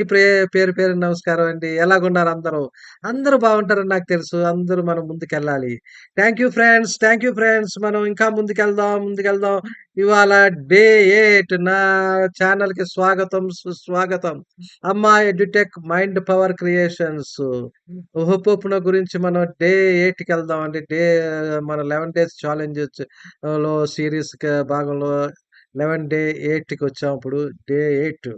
ఇప్పుడు పేరు పేరు నమస్కారం అండి. ఎలాగున్నారు అందరూ? అందరూ బాగుంటారని నాకు తెలుసు. అందరూ మనం ముందుకెళ్ళాలి. Thank you friends. Thank you friends. మనం ఇంకా ముందుకెళ్దాం, ముందుకెళ్దాం. ఇవాళ డే ఎయిట్ నా ఛానెల్‌కి స్వాగతం, సుస్వాగతం. అమ్మా edutech mind power creations. Ho'oponopono గురించి మనం డే 8కెళ్దాం అండి. డే మన 11 డేస్ ఛాలెంజెస్లో సిరీస్ భాగంలో 11 డే 8కొచ్చాం ఇప్పుడు. డే ఎయిట్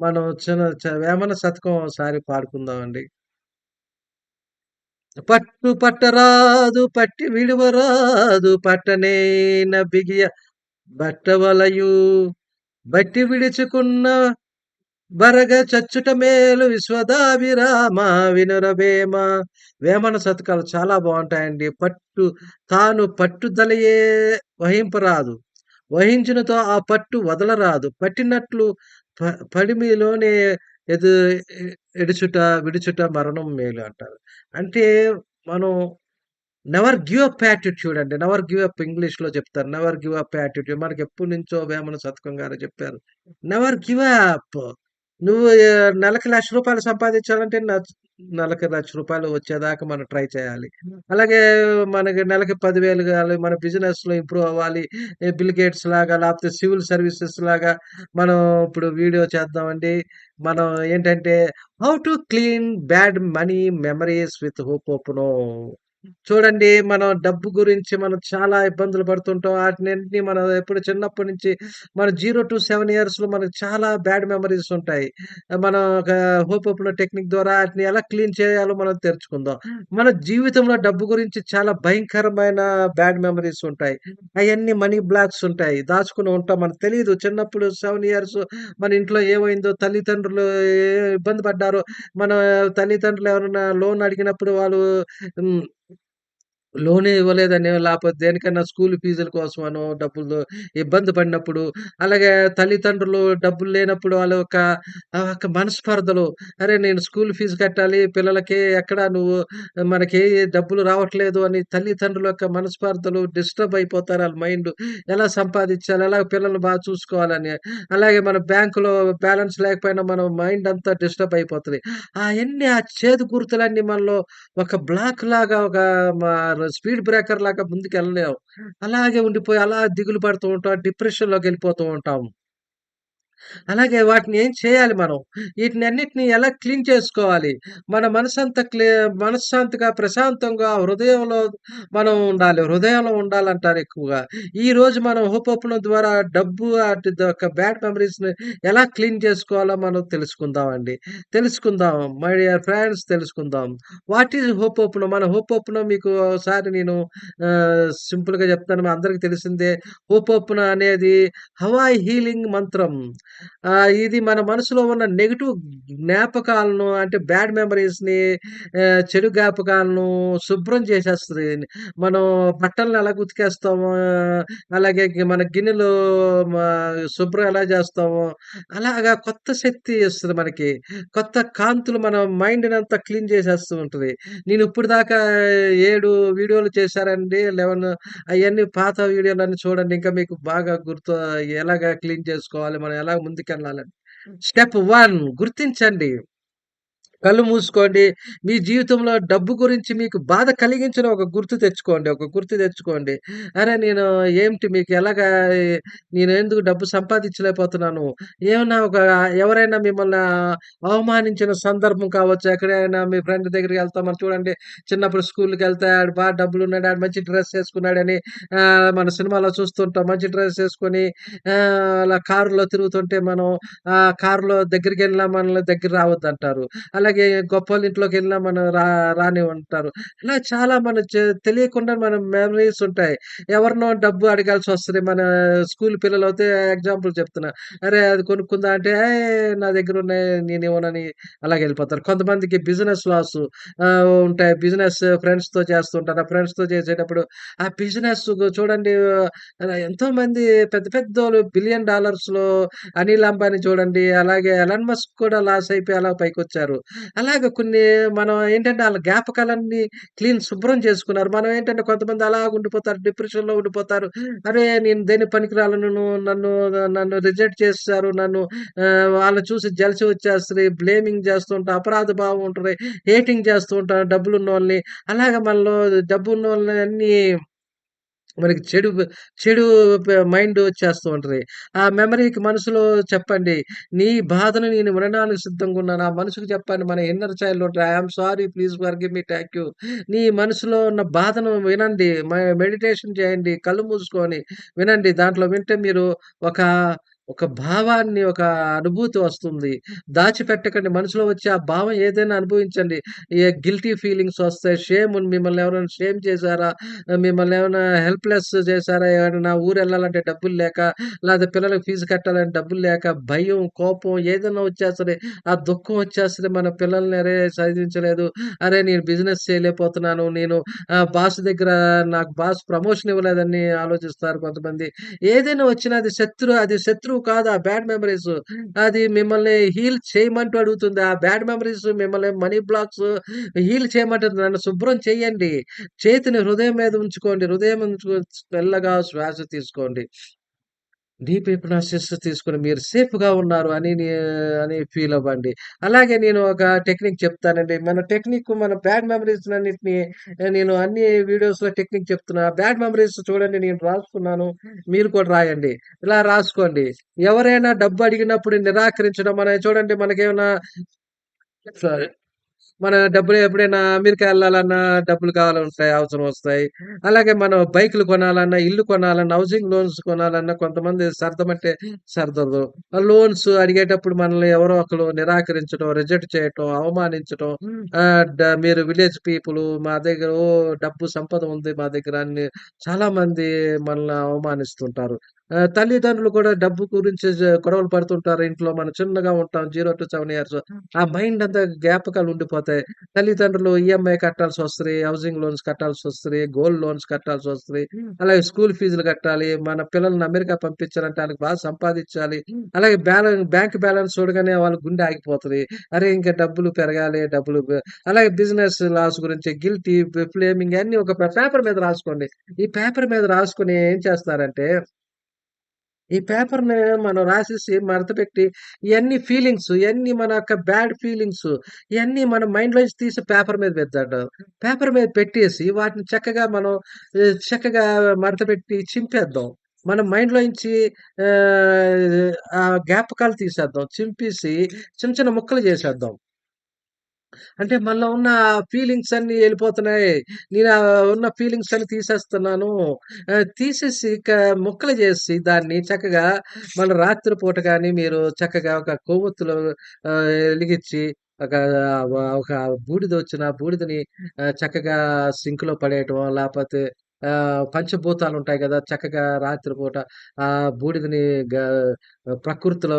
మనం చిన్న వేమన శతకం ఒకసారి పాడుకుందామండి. పట్టు పట్టరాదు పట్టి విడువరాదు పట్టనేన బిగియ బట్టవలయు బట్టి విడుచుకున్న బరగ చచ్చుట మేలు విశ్వదాభిరామ వినురవేమ. వేమన శతకాలు చాలా బాగుంటాయండి పట్టు తాను పట్టుదలయే వహింపరాదు. వహించినతో ఆ పట్టు వదలరాదు. పట్టినట్లు ప పడిమిలోనే ఎదు ఎడుచుట, విడుచుట మరణం మేలు అంటారు. అంటే మనం నెవర్ గివ్ అప్ యాటిట్యూడ్ అండి. నెవర్ గివ్ అప్ ఇంగ్లీష్‌లో చెప్తారు. నెవర్ గివ్ అప్ యాటిట్యూడ్ మనకి ఎప్పటి నుంచో వేమన శతకం గారు చెప్పారు. Never give up. నువ్వు నెలకు లక్ష రూపాయలు సంపాదించాలంటే నెలకి రూ. 1,00,000 వచ్చేదాకా మనం ట్రై చేయాలి. అలాగే మనకి నెలకి 10,000 కావాలి. మన బిజినెస్‌లో ఇంప్రూవ్ అవ్వాలి. బిల్ గేట్స్ లాగా లేకపోతే సివిల్ సర్వీసెస్ లాగా మనం ఇప్పుడు వీడియో చేద్దామండి. మనం ఏంటంటే how to clean bad money memories with ho'oponopono. చూడండి మనం డబ్బు గురించి మనం చాలా ఇబ్బందులు పడుతుంటాం. వాటిని మనం ఎప్పుడు చిన్నప్పటి నుంచి మన 0-7 ఇయర్స్‌లో మనకు చాలా బ్యాడ్ మెమరీస్ ఉంటాయి. మనం ఒక హోపోపునో టెక్నిక్ ద్వారా వాటిని ఎలా క్లీన్ చేయాలో మనం తెరుచుకుందాం. మన జీవితంలో డబ్బు గురించి చాలా భయంకరమైన బ్యాడ్ మెమరీస్ ఉంటాయి. అవన్నీ మనీ బ్లాక్స్ ఉంటాయి. దాచుకుని ఉంటాం. మనకు తెలియదు చిన్నప్పుడు సెవెన్ ఇయర్స్ మన ఇంట్లో ఏమైందో తల్లిదండ్రులు ఏ ఇబ్బంది పడ్డారో, మన తల్లిదండ్రులు ఎవరైనా లోన్ అడిగినప్పుడు వాళ్ళు లోనే ఇవ్వలేదని లేకపోతే దేనికన్నా స్కూల్ ఫీజుల కోసమనో డబ్బులు ఇబ్బంది పడినప్పుడు, అలాగే తల్లిదండ్రులు డబ్బులు లేనప్పుడు వాళ్ళ యొక్క ఆ ఒక మనస్పర్ధలు అరే! నేను స్కూల్ ఫీజు కట్టాలి పిల్లలకి ఎక్కడ నువ్వు మనకి డబ్బులు రావట్లేదు అని తల్లిదండ్రుల యొక్క మనస్పర్ధలు డిస్టర్బ్ అయిపోతారు వాళ్ళ మైండ్. ఎలా సంపాదించాలి? ఎలా పిల్లల్ని బాగా చూసుకోవాలని. అలాగే మన బ్యాంకులో బ్యాలెన్స్ లేకపోయినా మన మైండ్ అంతా డిస్టర్బ్ అయిపోతుంది అయన్నీ ఆ చేదు గుర్తులన్నీ మనలో ఒక బ్లాక్ లాగా ఒక మా స్పీడ్ బ్రేకర్ లాగా ముందుకెళ్ళలేం. అలాగే ఉండిపోయి అలా దిగులు పడుతూ ఉంటాం. డిప్రెషన్‌లోకెళ్ళిపోతూ ఉంటాం. అలాగే వాటిని ఏం చేయాలి మనం? వీటిని అన్నిటిని ఎలా క్లీన్ చేసుకోవాలి? మన మనసంతా క్లీ మనశ్శాంతిగా, ప్రశాంతంగా హృదయంలో మనం ఉండాలి. హృదయంలో ఉండాలంటారు ఎక్కువగా. ఈరోజు మనం హోపోపునో ద్వారా డబ్బు వాటి యొక్క బ్యాడ్ మెమరీస్‌ని ఎలా క్లీన్ చేసుకోవాలో మనం తెలుసుకుందామండి. తెలుసుకుందాం. మై డియర్ ఫ్రెండ్స్ తెలుసుకుందాం. What is ho'oponopono? మన హోపోపునో మీకు ఒకసారి నేను సింపుల్‌గా చెప్తాను. అందరికీ తెలిసిందే. హోపోపునో అనేది హవాయ్ హీలింగ్ మంత్రం. ఇది మన మనసులో ఉన్న నెగిటివ్ జ్ఞాపకాలను అంటే బ్యాడ్ మెమరీస్‌ని చెడు జ్ఞాపకాలను శుభ్రం చేసేస్తుంది మనం బట్టలను ఎలా ఉతికేస్తామో, అలాగే మన గిన్నెలు శుభ్రం ఎలా చేస్తామో, అలాగా కొత్త శక్తి ఇస్తుంది మనకి. కొత్త కాంతులు మన మైండ్‌నంతా క్లీన్ చేసేస్తూ ఉంటుంది నేను ఇప్పటిదాకా 7 వీడియోలు చేశారండి లెవెన్ అవన్నీ పాత వీడియోలన్నీ చూడండి. ఇంకా మీకు బాగా గుర్తు ఎలాగా క్లీన్ చేసుకోవాలి? మనం ఎలా ముందుకెళ్ళాలని. స్టెప్ వన్ గుర్తించండి. కళ్ళు మూసుకోండి. మీ జీవితంలో డబ్బు గురించి మీకు బాధ కలిగించిన ఒక గుర్తు తెచ్చుకోండి. ఒక గుర్తు తెచ్చుకోండి. అరే! నేను ఏమిటి మీకు ఎలాగా నేనెందుకు డబ్బు సంపాదించలేకపోతున్నాను? ఏమన్నా ఒక ఎవరైనా మిమ్మల్ని అవమానించిన సందర్భం కావచ్చు. ఎక్కడైనా మీ ఫ్రెండ్ దగ్గరికెళ్తాం మనం చూడండి. చిన్నప్పుడు స్కూల్కి వెళ్తే ఆడు బాగా డబ్బులు ఉన్నాడు ఆడు మంచి డ్రెస్ వేసుకున్నాడని మన సినిమాలో చూస్తుంటాం. మంచి డ్రెస్ వేసుకొని అలా కారులో తిరుగుతుంటే మనం ఆ కారులో దగ్గరికెళ్ళినా మనల్ని దగ్గర రావద్దంటారు. అలాగే ఇంట్లోకి వెళ్ళినా మనం రా రాని ఉంటారు ఇలా చాలా మన తెలియకుండా మన మెమరీస్ ఉంటాయి. ఎవరినో డబ్బు అడగాల్సి వస్తుంది మన స్కూల్ పిల్లలైతే ఎగ్జాంపుల్ చెప్తున్నా. అరే! అది కొనుక్కుందా అంటే, నా దగ్గర ఉన్నాయి నేను ఇవ్వనని అలాగే వెళ్ళిపోతారు కొంతమందికి బిజినెస్ లాస్ ఉంటాయి. బిజినెస్ ఫ్రెండ్స్‌తో చేస్తుంటారు. ఆ ఫ్రెండ్స్‌తో చేసేటప్పుడు ఆ బిజినెస్ చూడండి ఎంతోమంది పెద్ద పెద్ద బిలియన్ డాలర్స్‌లో అనిల్ అంబానీ చూడండి. అలాగే ఎలన్ మస్క్ కూడా లాస్ అయిపోయి అలా పైకొచ్చారు. అలాగ కొన్ని మనం ఏంటంటే వాళ్ళ జ్ఞాపకాలన్నీ క్లీన్ శుభ్రం చేసుకున్నారు. మనం ఏంటంటే కొంతమంది అలాగ ఉండిపోతారు. డిప్రెషన్‌లో ఉండిపోతారు. అరే! నేను దేని పనికిరాలను. నన్ను నన్ను రిజెక్ట్ చేస్తారు నన్ను వాళ్ళు వాళ్ళని చూసి జలిసి వచ్చేస్తది. బ్లేమింగ్ చేస్తూ అపరాధ భావం ఉంటుంది హేటింగ్ చేస్తూ ఉన్న వాళ్ళని అలాగ మనలో డబ్బున్నోళ్ళని అన్నీ మనకి చెడు చెడు మైండ్ వచ్చేస్తూ ఉంటుంది ఆ మెమరీకి మనసులో చెప్పండి. నీ బాధను నేను వినడానికి సిద్ధంగా ఉన్నాను. ఆ మనసుకు చెప్పండి. మన ఇన్నర్ చైల్డ్ ఉంటది. I sorry please forgive me. Thank you. నీ మనసులో ఉన్న బాధను వినండి. మ మెడిటేషన్ చేయండి. కళ్ళు మూసుకొని వినండి. దాంట్లో వింటే మీరు ఒక ఒక భావాన్ని, ఒక అనుభూతి వస్తుంది. దాచిపెట్టకండి. మనసులో వచ్చే ఆ భావం ఏదైనా అనుభవించండి. ఏ గిల్టీ ఫీలింగ్స్ వస్తాయి. షేమ్ మిమ్మల్ని ఎవరైనా షేమ్ చేసారా? మిమ్మల్ని ఏమైనా హెల్ప్‌లెస్ చేసారా? ఏమైనా ఊరు వెళ్ళాలంటే డబ్బులు లేక, లేదా పిల్లలకి ఫీజు కట్టాలంటే డబ్బులు లేక, భయం, కోపం ఏదైనా వచ్చేస్తది. ఆ దుఃఖం వచ్చేస్తది. మన పిల్లల్ని అరే! చదివించలేదు. అరే! నేను బిజినెస్ చేయలేకపోతున్నాను. నేను బాస్ దగ్గర నాకు బాస్ ప్రమోషన్ ఇవ్వలేదని ఆలోచిస్తారు కొంతమంది. ఏదైనా వచ్చినా అది శత్రు అది శత్రువు కాదు. ఆ బ్యాడ్ మెమరీస్ అది మిమ్మల్ని హీల్ చేయమంటూ అడుగుతుంది. ఆ బ్యాడ్ మెమరీస్ మిమ్మల్ని మనీ బ్లాక్స్ హీల్ చేయమంటుంది. నన్ను శుభ్రం చేయండి. చేతిని హృదయం మీద ఉంచుకోండి. హృదయం ఉంచుకొని మెల్లగా శ్వాస తీసుకోండి. డీప్ హిప్నాసిస్ తీసుకుని మీరు సేఫ్‌గా ఉన్నారు అని అని ఫీల్ అవ్వండి. అలాగే నేను ఒక టెక్నిక్ చెప్తానండి. మన టెక్నిక్ మన బ్యాడ్ మెమరీస్ మెమోరీస్‌నన్నిటిని నేను అన్ని వీడియోస్‌లో టెక్నిక్ చెప్తున్నా. బ్యాడ్ మెమరీస్ చూడండి నేను రాసుకున్నాను. మీరు కూడా రాయండి. ఇలా రాసుకోండి. ఎవరైనా డబ్బు అడిగినప్పుడు నిరాకరించడం అనేది చూడండి మనకేమైనా సారీ. మన డబ్బులు ఎప్పుడైనా అమెరికా వెళ్ళాలన్నా డబ్బులు కావాలంటాయి. అవసరం వస్తాయి. అలాగే మనం బైకులు కొనాలన్నా, ఇల్లు కొనాలన్నా, హౌసింగ్ లోన్స్ కొనాలన్నా కొంతమంది సర్దమంటే సర్దరు లోన్స్ అడిగేటప్పుడు మనల్ని ఎవరో ఒకరు నిరాకరించడం, రిజెక్ట్ చేయటం, అవమానించటం. మీరు విలేజ్ పీపుల్ మా దగ్గర ఓ డబ్బు సంపద ఉంది మా దగ్గర అని చాలామంది మనల్ని అవమానిస్తుంటారు. తల్లిదండ్రులు కూడా డబ్బు గురించి గొడవలు పడుతుంటారు ఇంట్లో. మనం చిన్నగా ఉంటాం. 0-7 ఇయర్స్. ఆ మైండ్ అంతా జ్ఞాపకాలు ఉండిపోతాయి. తల్లిదండ్రులు ఈఎంఐ కట్టాల్సొస్తది. హౌసింగ్ లోన్స్ కట్టాల్సొస్తది. గోల్డ్ లోన్స్ కట్టాల్సొస్తది. అలాగే స్కూల్ ఫీజులు కట్టాలి. మన పిల్లల్ని అమెరికా పంపించాలంటే ఆళ్ళకి బాగా సంపాదించాలి. అలాగే బ్యాలెన్ బ్యాంక్ బ్యాలెన్స్ చూడగానే వాళ్ళ గుండె ఆగిపోతది. అరే! ఇంక డబ్బులు పెరగాలి. డబ్బులు అలాగే బిజినెస్ లాస్ గురించి గిల్టీ, ఫ్లేమింగ్ అన్నీ ఒక పేపర్ మీద రాసుకోండి. ఈ పేపర్ మీద రాసుకొని ఏం చేస్తారంటే ఈ పేపర్‌ని మనం రాసేసి మడతపెట్టి ఇవన్నీ ఫీలింగ్స్ ఇవన్నీ మన యొక్క బ్యాడ్ ఫీలింగ్స్ ఇవన్నీ మన మైండ్‌లోంచి తీసి పేపర్ మీద పెడతాడు. పేపర్ మీద పెట్టేసి వాటిని చక్కగా మనం చక్కగా చక్కగా మడతపెట్టి చింపేద్దాం. మన మైండ్‌లోంచి ఆహ్, ఆ జ్ఞాపకాలు తీసేద్దాం. చింపేసి చిన్న చిన్న ముక్కలు చేసేద్దాం. అంటే మనలో ఉన్న ఫీలింగ్స్ అన్నీ వెళ్ళిపోతున్నాయి నేను ఉన్న ఫీలింగ్స్ అన్ని తీసేస్తున్నాను. తీసేసి ముక్కలు చేసి దాన్ని చక్కగా మన రాత్రి పూట మీరు చక్కగా ఒక కొవ్వొత్తులో వెలిగించి ఒక ఒక బూడిద వచ్చిన బూడిదని చక్కగా సింక్‌లో పడేయటం లేకపోతే పంచభూతాలు ఉంటాయి కదా చక్కగా రాత్రిపూట ఆ బూడిదని ప్రకృతిలో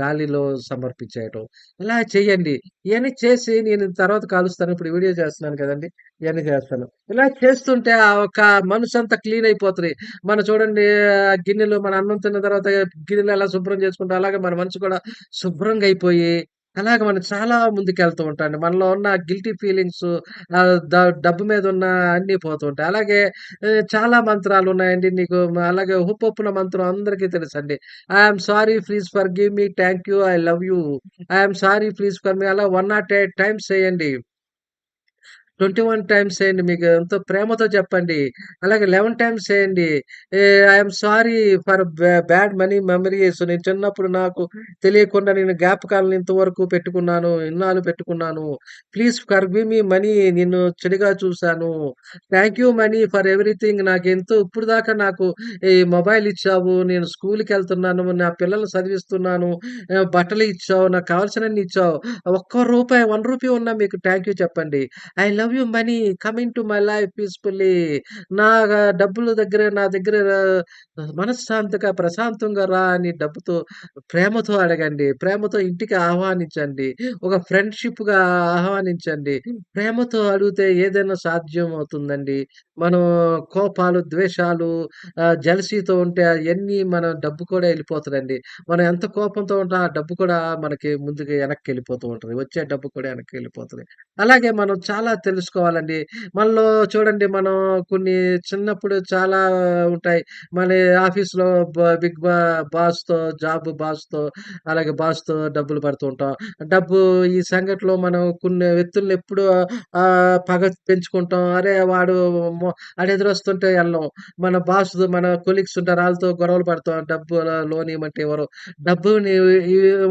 గాలిలో సమర్పించేయటం. ఇలా చేయండి. ఇవన్నీ చేసి నేను తర్వాత కాలుస్తాను. ఇప్పుడు వీడియో చేస్తున్నాను కదండి ఇవన్నీ చేస్తాను. ఇలా చేస్తుంటే ఆ ఒక మనసంతా క్లీన్ అయిపోతుంది మనం చూడండి గిన్నెలు మన అన్నం తిన్న తర్వాత గిన్నెలు ఎలా శుభ్రం చేసుకుంటాం అలాగే మన మనసు కూడా శుభ్రంగా అయిపోయి అలాగ మనం చాలా ముందుకెళ్తూ ఉంటామండి. మనలో ఉన్న గిల్టీ ఫీలింగ్స్ డబ్బు మీద ఉన్న అన్నీ పోతూ ఉంటాయి. అలాగే చాలా మంత్రాలున్నాయండి. నీకు అలాగే హుప్పొప్పున మంత్రం అందరికీ తెలుసండి. I am sorry please forgive me. Thank you. I love you. I am sorry please for me అలా 108 టైమ్స్ చేయండి. 21 టైమ్స్ చేయండి. మీకు ఎంతో ప్రేమతో చెప్పండి. అలాగే 11 టైమ్స్ చేయండి. I'm I sorry for bad bad money memories. నేను చిన్నప్పుడు నాకు తెలియకుండా నేను జ్ఞాపకాలను ఇంతవరకు పెట్టుకున్నాను. ఇన్నాళ్ళు పెట్టుకున్నాను. Please forgive me money. నిన్ను చెడుగా చూశాను thank you money for everything. ఎంతో ఇప్పుడు దాకా నాకు ఈ మొబైల్ ఇచ్చావు. నేను స్కూలుకెళ్తున్నాను. నా పిల్లలు చదివిస్తున్నాను. బట్టలు ఇచ్చావు. నాకు కావాల్సినన్ని ఇచ్చావు. ఒక్క రూపాయి, వన్ రూపీ ఉన్నా మీకు థ్యాంక్ యూ చెప్పండి. I love love you money coming to my life peacefully. నా డబ్బుల దగ్గర నా దగ్గర మనశ్శాంతిగా, ప్రశాంతంగా రా అని డబ్బుతో ప్రేమతో అడగండి. ప్రేమతో ఇంటికి ఆహ్వానించండి. ఒక ఫ్రెండ్‌షిప్‌గా ఆహ్వానించండి. ప్రేమతో అడిగితే ఏదైనా సాధ్యం అవుతుందండి. మనం కోపాలు, ద్వేషాలు జలసీతో ఉంటే అవన్నీ మన డబ్బు కూడా వెళ్ళిపోతుందండి మనం ఎంత కోపంతో ఉంటాం ఆ డబ్బు కూడా మనకి ముందుకు వెనక్కెళ్ళిపోతూ ఉంటది. వచ్చే డబ్బు కూడా వెనక్కి వెళ్ళిపోతుంది అలాగే మనం చాలా తెలుసుకోవాలండి. మనలో చూడండి మనం కొన్ని చిన్నప్పుడు చాలా ఉంటాయి. మన ఆఫీస్‌లో బిగ్ బా బాస్‌తో జాబ్ బాస్‌తో అలాగే బాస్‌తో డబ్బులు పడుతూ ఉంటాం. డబ్బు ఈ సంఘటనలో మనం కొన్ని వ్యక్తుల్ని ఎప్పుడూ పగ పెంచుకుంటాం. అరే! వాడు మొ ఎదురొస్తుంటే వెళ్ళం మన బాస్ మన కొలీగ్స్ ఉంటారు. వాళ్ళతో గొడవలు పడతాం. డబ్బు లోన్ ఇయ్యమంటే ఎవరు డబ్బుని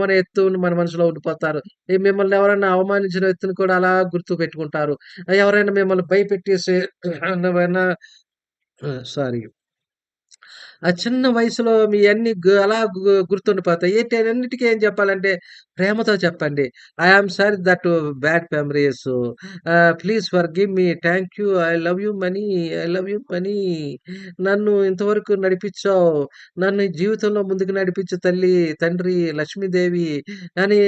మన ఎత్తు మన మనసులో ఉండిపోతారు. మిమ్మల్ని ఎవరైనా అవమానించిన వ్యక్తిని కూడా అలా గుర్తు పెట్టుకుంటారు ఎవరైనా మిమ్మల్ని భయపెట్టేసి సారీ. ఆ చిన్న వయసులో మీ అన్ని అలా గుర్తుండిపోతాయి గుర్తుండిపోతాయి. అన్నిటికీ ఏం చెప్పాలంటే ప్రేమతో చెప్పండి. I sorry that bad memories. Please forgive me. Thank you. I love you money. I love you money. నన్ను ఇంతవరకు నడిపించావు నన్ను జీవితంలో ముందుకు నడిపించు తల్లి, తండ్రి, లక్ష్మీదేవి అని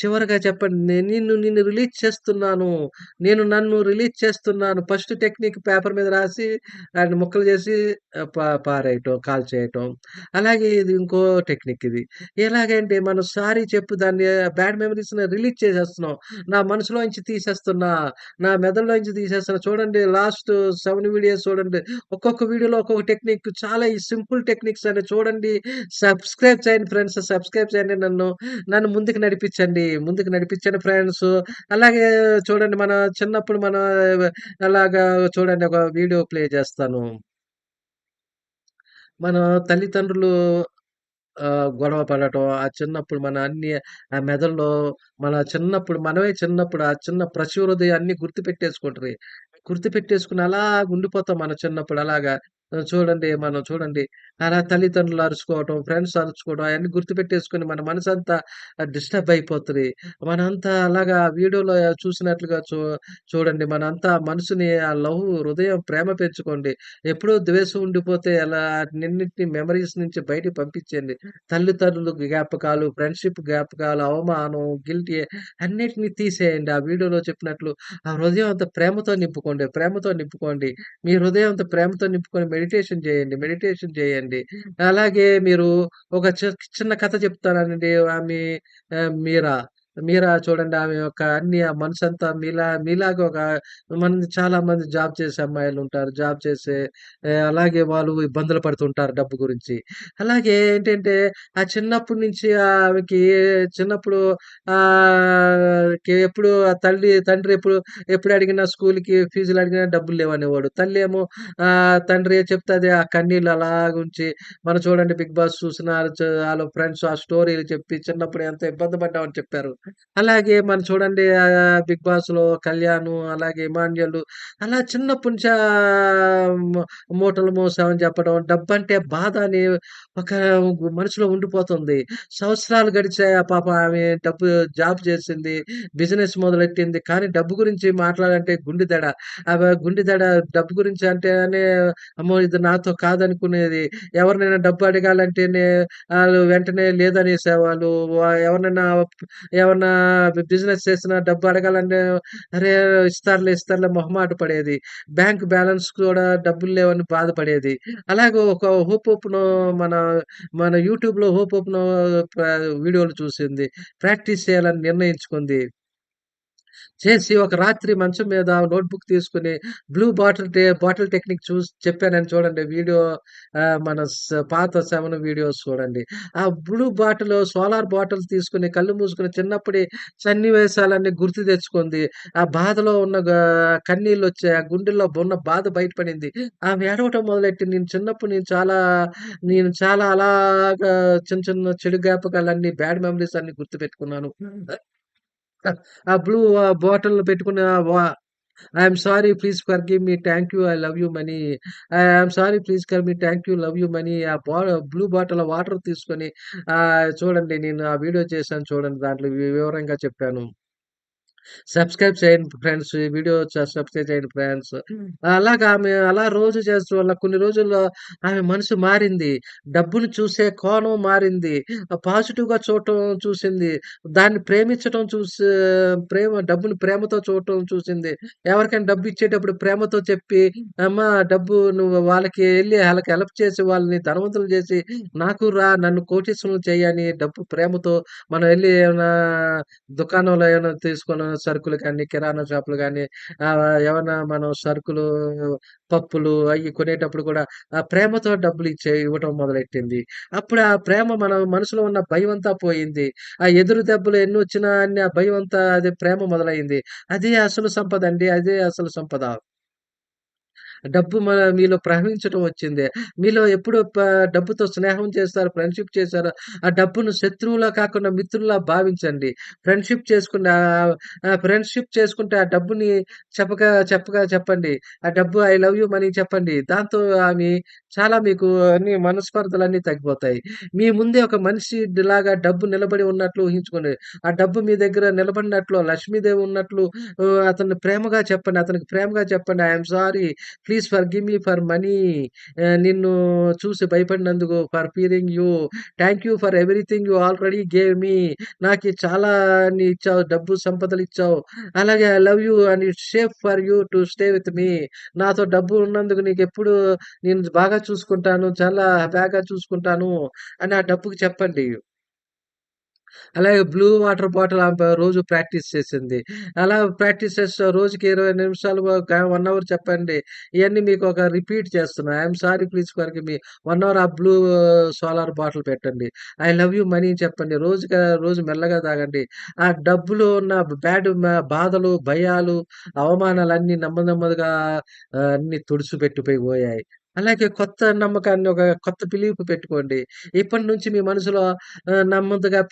చివరగా చెప్పండి. నేను నిన్ను నిన్ను రిలీజ్ చేస్తున్నాను. నేను నన్ను రిలీజ్ చేస్తున్నాను. ఫస్ట్ టెక్నిక్ పేపర్ మీద రాసి ఆటిని ముక్కలు చేసి పారేయటం కాల్ చేయటం అలాగే ఇది ఇంకో టెక్నిక్ ఇది. ఎలాగంటే మనం సారీ చెప్పు దాన్ని బ్యాడ్ మెమరీస్ని రిలీజ్ చేసేస్తున్నాం. నా మనసులోంచి తీసేస్తున్నా. నా మెదడులోంచి తీసేస్తున్నా. చూడండి లాస్ట్ సెవెన్ వీడియోస్ చూడండి. ఒక్కొక్క వీడియోలో ఒక్కొక్క టెక్నిక్ చాలా ఈ సింపుల్ టెక్నిక్స్ అని చూడండి. సబ్స్క్రైబ్ చేయండి ఫ్రెండ్స్. సబ్స్క్రైబ్ చేయండి నన్ను. నన్ను ముందుకు నడిపించండి. ముందుకు నడిపించండి ఫ్రెండ్స్. అలాగే చూడండి మన చిన్నప్పుడు మన అలాగా చూడండి ఒక వీడియో ప్లే చేస్తాను. మన తల్లిదండ్రులు గొడవ పడటం, ఆ చిన్నప్పుడు మన అన్ని ఆ మెదడులో మన చిన్నప్పుడు మనమే చిన్నప్పుడు ఆ చిన్న ప్రచురది అన్ని గుర్తు పెట్టేసుకుంటారు గుర్తు పెట్టేసుకుని అలా ఉండిపోతాం మన చిన్నప్పుడు అలాగా. చూడండి మనం చూడండి అలా తల్లిదండ్రులు అరుచుకోవటం, ఫ్రెండ్స్ అరుచుకోవడం అవన్నీ గుర్తుపెట్టేసుకొని మన మనసు అంతా డిస్టర్బ్ అయిపోతుంది మనంతా అలాగా వీడియోలో చూసినట్లుగా చూ చూడండి మనంతా మనసుని ఆ లవ్ హృదయం ప్రేమ పెంచుకోండి. ఎప్పుడూ ద్వేషం ఉండిపోతే అలా అన్నిటిని మెమరీస్ నుంచి బయటికి పంపించండి తల్లిదండ్రులు జ్ఞాపకాలు, ఫ్రెండ్‌షిప్ జ్ఞాపకాలు, అవమానం, గిల్టీ అన్నిటిని తీసేయండి. ఆ వీడియోలో చెప్పినట్లు ఆ హృదయం అంత ప్రేమతో నింపుకోండి. ప్రేమతో నింపుకోండి. మీ హృదయం అంత ప్రేమతో నింపుకొని మెడిటేషన్ చేయండి. మెడిటేషన్ చేయండి. అలాగే మీరు ఒక చి చిన్న కథ చెప్తానండి. ఆమె మీరా. మీరా చూడండి ఆమె యొక్క అన్ని ఆ మనసంతా మీలా మీలాగా ఒక మంది చాలా మంది జాబ్ చేసే అమ్మాయిలు ఉంటారు జాబ్ చేసే అలాగే వాళ్ళు ఇబ్బందులు పడుతుంటారు డబ్బు గురించి. అలాగే ఏంటంటే ఆ చిన్నప్పటి నుంచి ఆమెకి చిన్నప్పుడు కి ఎప్పుడు ఆ తల్లి తండ్రి ఎప్పుడు ఎప్పుడు అడిగినా స్కూల్‌కి ఫీజులు అడిగినా డబ్బులు లేవనేవాడు. తల్లి ఏమో తండ్రి చెప్తుంది చెప్తే ఆ కన్నీళ్ళు అలాగుంచి మనం చూడండి 'బిగ్ బాస్' చూసిన వాళ్ళ ఫ్రెండ్స్ ఆ స్టోరీలు చెప్పి చిన్నప్పుడు ఎంత ఇబ్బంది పడ్డామని చెప్పారు. అలాగే మనం చూడండి 'బిగ్ బాస్‌లో' కళ్యాణ్ అలాగే ఇమాన్యుయల్ అలా చిన్నప్పటి నుంచి మూటలు మోసామని చెప్పడం, డబ్బంటే బాధ అని ఒక మనసులో ఉండిపోతుంది. సంవత్సరాలు గడిచాయి. ఆ పాప ఆమె డబ్బు జాబ్ చేసింది. బిజినెస్ మొదలెట్టింది. కానీ డబ్బు గురించి మాట్లాడాలంటే గుండె దడ. ఆమె గుండె దడ డబ్బు గురించి అంటే అమ్మో! ఇది నాతో కాదనుకునేది. ఎవరినైనా డబ్బు అడగాలంటేనే వాళ్ళు వెంటనే లేదనేసేవాళ్ళు. ఎవరినైనా ఎవరన్నా బిజినెస్ చేసినా డబ్బు అడగాలంటే అరే! ఇస్తారులే, ఇస్తారులే మొహమాట పడేది. బ్యాంక్ బ్యాలెన్స్ కూడా డబ్బులు లేవని బాధపడేది. అలాగే ఒక హోప్ ఓపెన్ మన మన యూట్యూబ్‌లో హోప్ ఓపెన్ వీడియోలు చూసింది. ప్రాక్టీస్ చేయాలని నిర్ణయించుకుంది. చేసి ఒక రాత్రి మంచం మీద నోట్‌బుక్ తీసుకొని బ్లూ బాటిల్ టే బాటిల్ టెక్నిక్ చూసి చెప్పానని చూడండి వీడియో మన పాత సెవెన్ వీడియోస్ చూడండి. ఆ బ్లూ బాటిల్ సోలార్ బాటిల్ తీసుకొని కళ్ళు మూసుకొని చిన్నప్పటి సన్నివేశాలన్నీ గుర్తు తెచ్చుకుంది. ఆ బాధలో ఉన్న కన్నీళ్ళు వచ్చే ఆ గుండెల్లో ఉన్న బాధ బయటపడింది. ఆమె ఏడవటం మొదలెట్టి నేను చిన్నప్పుడు నేను చాలా నేను చాలా అలాగా చిన్న చిన్న చెడు జ్ఞాపకాలన్నీ బ్యాడ్ మెమరీస్ అన్ని గుర్తు గుర్తుపెట్టుకున్నాను. ఆ బ్లూ బాటిల్ పెట్టుకున్న I'm sorry please forgive me. Thank you. I love you money. I sorry please for me. Thank you. Love you money. ఆ బా బ్లూ బాటిల్ వాటర్ తీసుకొని చూడండి నేను ఆ వీడియో చేశాను చూడండి. దాంట్లో వివరంగా చెప్పాను. సబ్స్క్రైబ్ చేయండి ఫ్రెండ్స్. ఈ వీడియో సబ్స్క్రైబ్ చేయండి ఫ్రెండ్స్. అలాగా ఆమె అలా రోజు చేస్తూ వల్ల కొన్ని రోజుల్లో ఆమె మనసు మారింది. డబ్బుని చూసే కోణం మారింది. పాజిటివ్‌గా చూడటం చూసింది. దాన్ని ప్రేమించటం చూసి ప్రేమ డబ్బుని ప్రేమతో చూడటం చూసింది. ఎవరికైనా డబ్బు ఇచ్చేటప్పుడు ప్రేమతో చెప్పి, "అమ్మా డబ్బు నువ్వు వాళ్ళకి ఎళ్ళి ఆళ్ళకి హెల్ప్ చేసి వాళ్ళని ధనవంతులు చేసి నాకు రా నన్ను కోటీశ్వరులను చెయ్యి" అని డబ్బు ప్రేమతో మనం ఎళ్ళి ఏమన్నా దుకాణంలో ఏమైనా తీసుకున్న సరుకులు కానీ, కిరాణా షాపులు కానీ ఆహ్, ఏమన్నా మనం సరుకులు, పప్పులు అవి కొనేటప్పుడు కూడా ఆ ప్రేమతో డబ్బులు ఇచ్చే ఇవ్వటం మొదలెట్టింది. అప్పుడు ఆ ప్రేమ మన మనసులో ఉన్న భయం అంతా పోయింది. ఆ ఎదురు దెబ్బలు ఎన్నొచ్చినా అని ఆ భయం అంతా అదే ప్రేమ మొదలైంది. అదే అసలు సంపద అండి అదే అసలు సంపద. డబ్బు మన మీలో ప్రవహించడం వచ్చింది. మీలో ఎప్పుడు డబ్బుతో స్నేహం చేస్తారు, ఫ్రెండ్‌షిప్ చేశారో, ఆ డబ్బును శత్రువులా కాకుండా మిత్రుల్లా భావించండి. ఫ్రెండ్‌షిప్ చేసుకున్న ఫ్రెండ్‌షిప్ చేసుకుంటే ఆ డబ్బుని చెప్పగా చెప్పగా చెప్పండి. ఆ డబ్బు ఐ లవ్ యూ మనీ చెప్పండి. దాంతో ఆమె చాలా మీకు అన్ని మనస్పర్ధలన్నీ తగ్గిపోతాయి. మీ ముందే ఒక మనిషి లాగా డబ్బు నిలబడి ఉన్నట్లు ఊహించుకోండి. ఆ డబ్బు మీ దగ్గర నిలబడినట్లు లక్ష్మీదేవి ఉన్నట్లు అతను ప్రేమగా చెప్పండి. అతనికి ప్రేమగా చెప్పండి. I'm sorry please forgive me for money నిన్ను చూసి భయపడినందుకు for fearing you. Thank you for everything you already gave me. నాకు చాలా నీ ఇచ్చావు. డబ్బు సంపదలు ఇచ్చావు అలాగే I love you and it's safe for you to stay with me. నాతో డబ్బు ఉన్నందుకు నీకెప్పుడు నేను బాగా చూసుకుంటాను. చాలా బాగా చూసుకుంటాను అని ఆ డబ్బుకి చెప్పండి. అలాగే బ్లూ వాటర్ బాటిల్ ఆమె రోజు ప్రాక్టీస్ చేసింది. అలా ప్రాక్టీస్ చేస్తే రోజుకి 20 నిమిషాలు వన్ అవర్ చెప్పండి. ఇవన్నీ మీకు ఒక రిపీట్ చేస్తున్నా. I'm sorry please forgive me. One hour ఆ బ్లూ సోలార్ బాటిల్ పెట్టండి. ఐ లవ్ యూ మనీ చెప్పండి. రోజుగా రోజు మెల్లగా తాగండి. ఆ డబ్బులో ఉన్న బ్యాడ్ బాధలు, భయాలు, అవమానాలన్నీ నెమ్మది నెమ్మదిగా అన్ని తుడిచిపెట్టిపోయి పోయాయి. అలాగే కొత్త నమ్మకాన్ని ఒక కొత్త పిలుపు పెట్టుకోండి. ఇప్పటి నుంచి మీ మనసులో ఆహ్,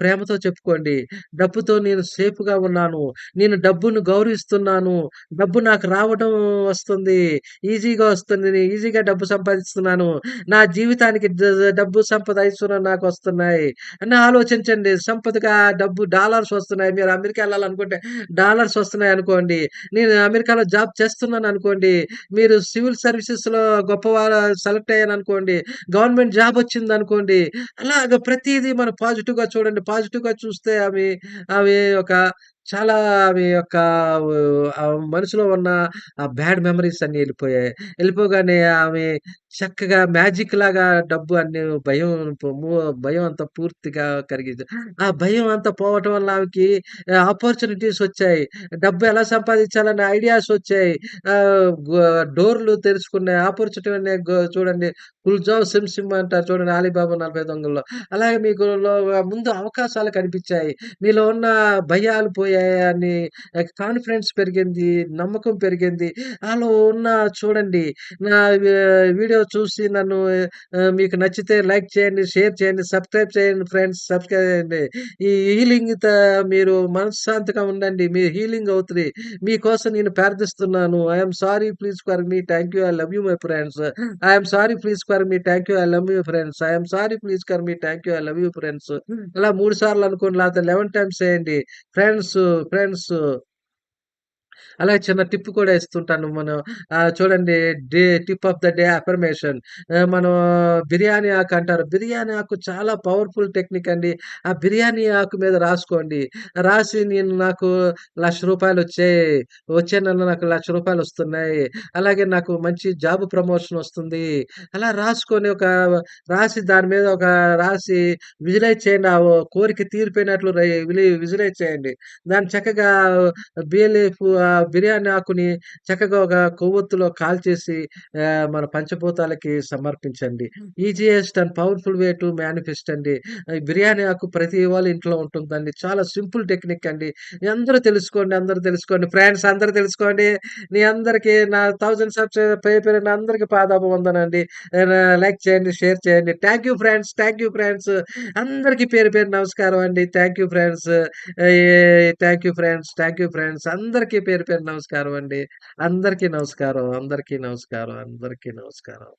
ప్రేమతో చెప్పుకోండి. డబ్బుతో నేను సేఫ్‌గా ఉన్నాను. నేను డబ్బును గౌరవిస్తున్నాను. డబ్బు నాకు రావడం వస్తుంది. ఈజీగా వస్తుంది. ఈజీగా డబ్బు సంపాదిస్తున్నాను. నా జీవితానికి డబ్బు, సంపద, ఐశ్వర్యం నాకొస్తున్నాయి అని ఆలోచించండి. సంపదగా డబ్బు డాలర్స్ వస్తున్నాయి. మీరు అమెరికా వెళ్ళాలనుకుంటే డాలర్స్ వస్తున్నాయి అనుకోండి నేను అమెరికాలో జాబ్ చేస్తున్నాను అనుకోండి మీరు సివిల్ సర్వీసెస్‌లో గొప్పవారు సెలెక్ట్ అయ్యాననుకోండి. గవర్నమెంట్ జాబ్ వచ్చిందనుకోండి. అలాగ ప్రతిదీ మనం పాజిటివ్‌గా చూడండి. పాజిటివ్‌గా చూస్తే అవి అవి ఒక చాలా అవి యొక్క మనసులో ఉన్న ఆ బ్యాడ్ మెమరీస్ అన్నీ వెళ్ళిపోయాయి వెళ్ళిపోగానే ఆమె చక్కగా మ్యాజిక్ లాగా డబ్బు అన్ని భయం భయం అంతా పూర్తిగా కరిగింది. ఆ భయం అంతా పోవటం వల్ల ఆమెకి ఆపర్చునిటీస్ వచ్చాయి. డబ్బు ఎలా సంపాదించాలనే ఐడియాస్ వచ్చాయి. ఆహ్, డోర్‌లు తెరుచుకున్నాయి. ఆపర్చునిటీ అనే చూడండి 'కుల్జావ్ సిమ్ సిమ్' అంటారు చూడండి 'అలీబాబా 40 దొంగల్లో'. అలాగే మీకు లో ముందు అవకాశాలు కనిపించాయి. మీలో ఉన్న భయాలు పోయాయని ఆహ్, కాన్ఫిడెన్స్ పెరిగింది. నమ్మకం పెరిగింది. ఆలో ఉన్న చూడండి. నా వీడియో చూసి నన్ను మీకు నచ్చితే లైక్ చేయండి, షేర్ చేయండి, సబ్స్క్రైబ్ చేయండి ఫ్రెండ్స్. సబ్స్క్రైబ్ చేయండి. ఈ హీలింగ్ త మీరు మనశ్శాంతిగా ఉండండి. మీ హీలింగ్ అవుతది. మీకోసం నేను ప్రార్థిస్తున్నాను. I am sorry please for me. Thank you. I love you my friends. I am sorry please for me. Thank you. I love you friends. I am sorry please for me. Thank you. I love you friends. ఇలా 3 సార్లు అనుకోండి. లేకపోతే 11 times చేయండి. Friends, friends అలాగే చిన్న tip కూడా ఇస్తుంటాను. మనం చూడండి day tip of the day affirmation మనం బిర్యానీ ఆకు అంటారు. బిర్యానీ ఆకు చాలా పవర్‌ఫుల్ టెక్నిక్ అండి. ఆ బిర్యానీ ఆకు మీద రాసుకోండి. రాసి నేను నాకు లక్ష రూపాయలు వచ్చాయి. వచ్చే నెల నాకు లక్ష రూపాయలు వస్తున్నాయి. అలాగే నాకు మంచి జాబ్ ప్రమోషన్ వస్తుంది. అలా రాసుకొని ఒక రాసి దాని మీద ఒక రాసి విజులైజ్ చేయండి. ఆ కోరిక తీరిపోయినట్లు విజులైజ్ చేయండి. దాన్ని చక్కగా బే లీఫ్ బిర్యానీ ఆకుని చక్కగా ఒక కొవ్వొత్తిలో కాల్చేసి మన పంచభూతాలకి సమర్పించండి. Easiest and powerful way to manifest అండి. బిర్యానీ ఆకు ప్రతి వాళ్ళ ఇంట్లో ఉంటుందండి. చాలా సింపుల్ టెక్నిక్ అండి. అందరూ తెలుసుకోండి. అందరూ తెలుసుకోండి. ఫ్రెండ్స్ అందరూ తెలుసుకోండి. మీ అందరికీ నా 1000 సబ్స్ పేరు పేరున అందరికి పాదాభివందనండి. ఆహ్, లైక్ చేయండి, షేర్ చేయండి. Thank you friends. Thank you friends. అందరికి పేరు పేరు నమస్కారం అండి. Thank you friends. Thank you friends. Thank you friends. అందరికి పేరు పేరు నమస్కారం అండి. అందరికీ నమస్కారం. అందరికీ నమస్కారం. అందరికీ నమస్కారం.